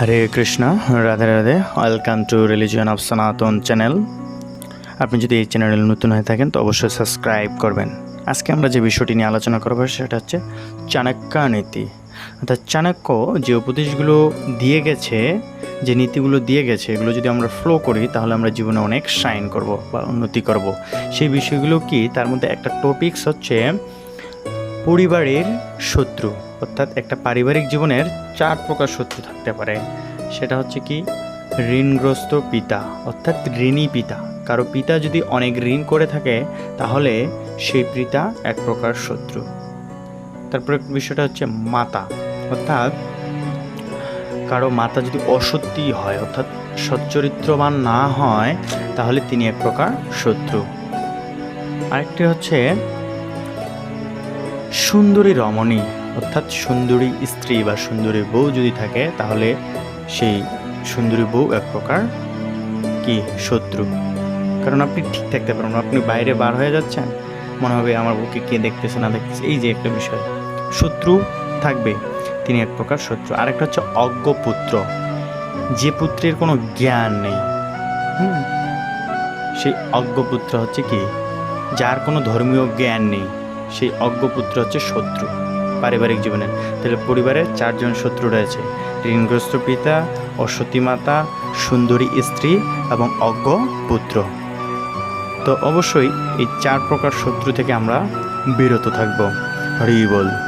Hare Krishna, Radhe Radhe welcome to religion of Sanatan channel আপনি যদি এই চ্যানেলে নতুন হয়ে থাকেন তো অবশ্যই সাবস্ক্রাইব করবেন। আজকে আমরা যে বিষয়টি নিয়ে আলোচনা করব সেটা হচ্ছে চাণক্য নীতি। অর্থাৎ চাণক্য যে উপদেশগুলো দিয়ে গেছে, যে নীতিগুলো দিয়ে গেছে, এগুলো যদি আমরা ফ্লো করি তাহলে আমরা জীবনে অনেক শাইন করব বা উন্নতি করব। সেই বিষয়গুলো কি? তার মধ্যে একটা টপিকস হচ্ছে পরিবারের শত্রু। অর্থাৎ একটা পারিবারিক জীবনের চার প্রকার শত্রু থাকতে পারে। সেটা হচ্ছে কি? ঋণগ্রস্ত পিতা, অর্থাৎ ঋণী পিতা। কারও পিতা যদি অনেক ঋণ করে থাকে, তাহলে সেই পিতা এক প্রকার শত্রু। তারপরে বিষয়টা হচ্ছে মাতা। অর্থাৎ কারও মাতা যদি অসত্যি হয়, অর্থাৎ সচ্চরিত্রবান না হয়, তাহলে তিনি এক প্রকার শত্রু। আরেকটি হচ্ছে সুন্দরী রমণী। অর্থাৎ সুন্দরী স্ত্রী বা সুন্দরী বউ যদি থাকে, তাহলে সেই সুন্দরী বউ এক প্রকার কি শত্রু? কারণ আপনি ঠিক থাকতে পারেন আপনি বাইরে বার হয়ে যাচ্ছেন, মনে হবে আমার বউকে কে দেখতেছে, না দেখতেছে, এই যে একটা বিষয়। শত্রু থাকবে, তিনি এক প্রকার শত্রু। আরেকটা হচ্ছে অজ্ঞ পুত্র। যে পুত্রের কোনো জ্ঞান নেই সেই অজ্ঞ পুত্র হচ্ছে কি? যার কোনো ধর্মীয় জ্ঞান নেই, সেই অজ্ঞপুত্র হচ্ছে শত্রু। পারিবারিক জীবনে। তাহলে পরিবারের চারজন শত্রু রয়েছে। ঋণগ্রস্ত পিতা, অসতী মাতা, সুন্দরী স্ত্রী এবং অজ্ঞ পুত্র। তো অবশ্যই এই চার প্রকার শত্রু থেকে আমরা বিরত থাকব। হরি বল।